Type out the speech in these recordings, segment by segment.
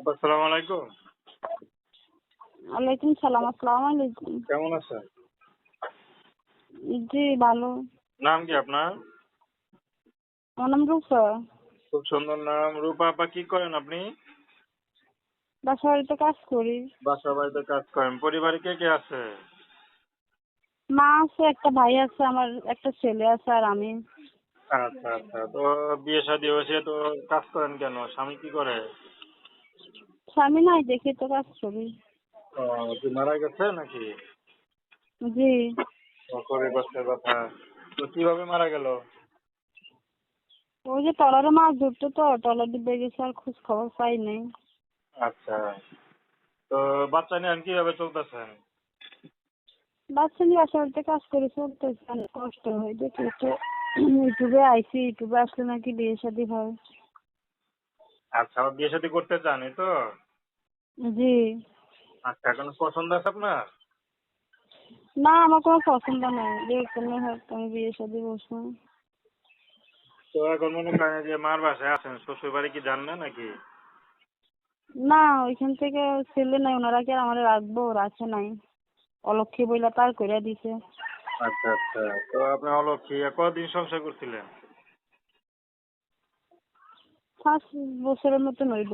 আপা আসসালামু আলাইকুম। সালাম আসসালামু আলাইকুম। কেমন আছেন? জি ভালো। নাম কি আপনার? আমার নাম রূপা। খুব সুন্দর নাম। রূপা আপা কি করেন আপনি? বাসা বাড়িতে কাজ করি। বাসা বাড়িতে কাজ করেন। পরিবারে কে কে আছে? মা আছে একটা ভাই আছে আমার একটা ছেলে আছে আর আমি। আচ্ছা আচ্ছা। তো বিয়ে শাদী হয়েছে তো কাজ করেন কেন? স্বামী কি করে? স্বামী নাই দেখি তো কাজ কি মারা গেছে নাকি? জি। ও, কষ্টের কথা। তো কীভাবে মারা গেল? ওই যে টলারে মাছ ধরতো তো টলার ডুবে গেছে আর খোঁজ খবর পাই নাই। আচ্ছা। তো বাচ্চা নিয়ে কীভাবে চলতেছেন বাচ্চা নিয়ে বাড়িতে কাজ করে চলতেছে অনেক কষ্ট হয়। দেখি তো ইউটিউবে আইসি ইউটিউবে আসলে নাকি বিয়ে শাদী হয়। আচ্ছা আবার বিয়ে শাদী করতে চান তো? জি। আচ্ছা এখন পছন্দ আছে আপনার? না আমার কোনো পছন্দ নাই। যে কোনো হয়তো আমি বিয়ে শাদী বসবো। তো এখন মনে করেন যে মার বাসায় আছেন শ্বশুর বাড়ি কি যান না নাকি? না ওইখান থেকে ছেলে নাই ওনারা কি আর আমার রাখব? রাখে নাই। অলক্ষী বইলা তার করে দিছে। আচ্ছা আচ্ছা। তো আপনি অলক্ষী কদিন সংসার করছিলেন? পাঁচ বছরের মতন হইব।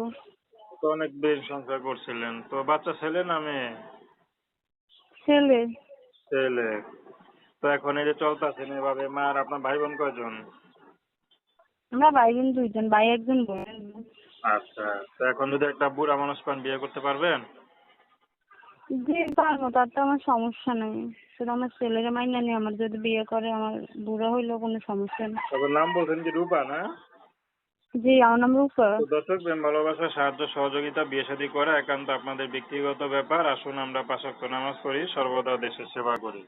তো অনেক দিন সংসার করছিলেন। তো বাচ্চা ছেলে না মেয়ে? ছেলে। ছেলে। তো এখন এই যে চলতেছেন এভাবে মার আপনার ভাই বোন কয়জন? আমরা ভাই বোন দুইজন ভাই একজন বোন। আচ্ছা তো এখন যদি একটা বুড়া মানুষ পান বিয়ে করতে পারবেন? জি পারব তার তো আমার সমস্যা নেই। শুধু আমার ছেলের মাইনা নিয়ে আমার যদি বিয়ে করে আমার বুড়া হইলেও কোনো সমস্যা নেই। তবে নাম বলছেন কি রূপা না? জি, আমার নাম দর্শক, প্রেম, ভালোবাসা, সাহায্য, সহযোগিতা বিয়ে শাদী করা একান্ত আপনাদের ব্যক্তিগত ব্যাপার। আসুন আমরা পাঁচক্ত নামাজ পড়ি, সর্বদা দেশের সেবা করি।